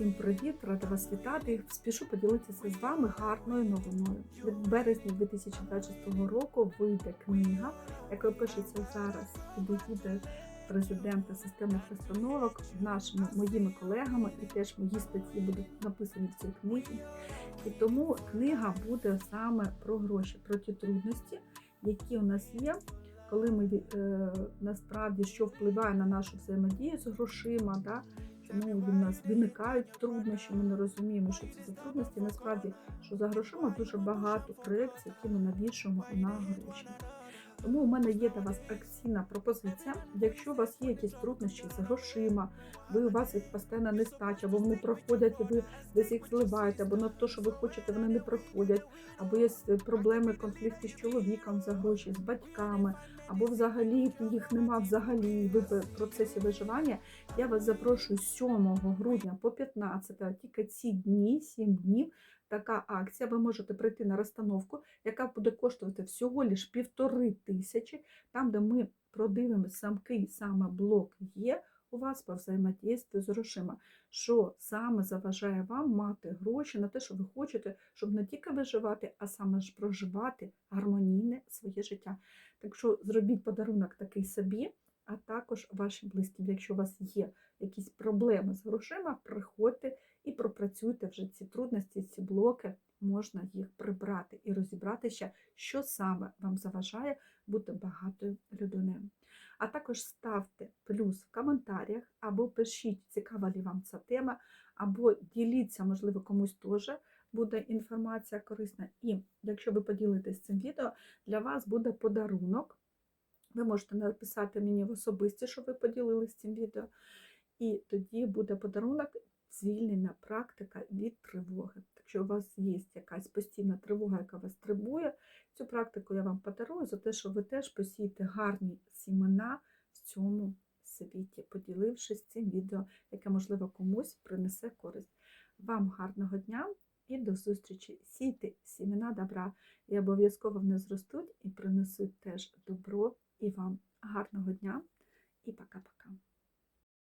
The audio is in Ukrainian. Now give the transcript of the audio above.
Всім привіт! Рада вас вітати. Спішу поділитися з вами гарною новиною. Від березня 2026 року вийде книга, яка пишеться зараз під егідою президента системних розстановок нашими моїми колегами, і теж мої статті будуть написані в цій книгі. І тому книга буде саме про гроші, про ті трудності, які у нас є. Коли ми е, насправді що впливає на нашу взаємодію з грошима, да, чому в нас виникають труднощі, ми не розуміємо, що це за трудності. Насправді, що за грошима дуже багато проєктів, які ми навішуємо на гроші. Тому у мене є для вас акційна пропозиція. Якщо у вас є якісь труднощі з грошима, ви у вас їх постійно нестача, або вони проходять, ви десь їх зливаєте, або на те, що ви хочете, вони не проходять, або є проблеми, конфлікти з чоловіком за гроші, з батьками, або взагалі їх нема взагалі, в процесі виживання. Я вас запрошую 7 грудня по 15, тільки ці дні, 7 днів. Така акція, ви можете прийти на розстановку, яка буде коштувати всього лиш півтори тисячі, там, де ми продивимося самки, саме блок є у вас по взаємодійстві з грошима, що саме заважає вам мати гроші на те, що ви хочете, щоб не тільки виживати, а саме ж проживати гармонійне своє життя. Так що зробіть подарунок такий собі, а також вашим близьким. Якщо у вас є якісь проблеми з грошима, приходьте і пропрацюйте вже ці трудності, ці блоки, можна їх прибрати і розібратися, що саме вам заважає бути багатою людиною. А також ставте плюс в коментарях, або пишіть, цікава ли вам ця тема, або діліться, можливо, комусь теж буде інформація корисна. І якщо ви поділитесь цим відео, для вас буде подарунок. Ви можете написати мені в особисті, що ви поділились цим відео. І тоді буде подарунок звільнена практика від тривоги. Якщо у вас є якась постійна тривога, яка вас трибує, цю практику я вам подарую за те, що ви теж посієте гарні сімена в цьому світі, поділившись цим відео, яке, можливо, комусь принесе користь. Вам гарного дня і до зустрічі! Сійте сімена добра, і обов'язково вони зростуть і принесуть теж добро і вам гарного дня і пока-пока.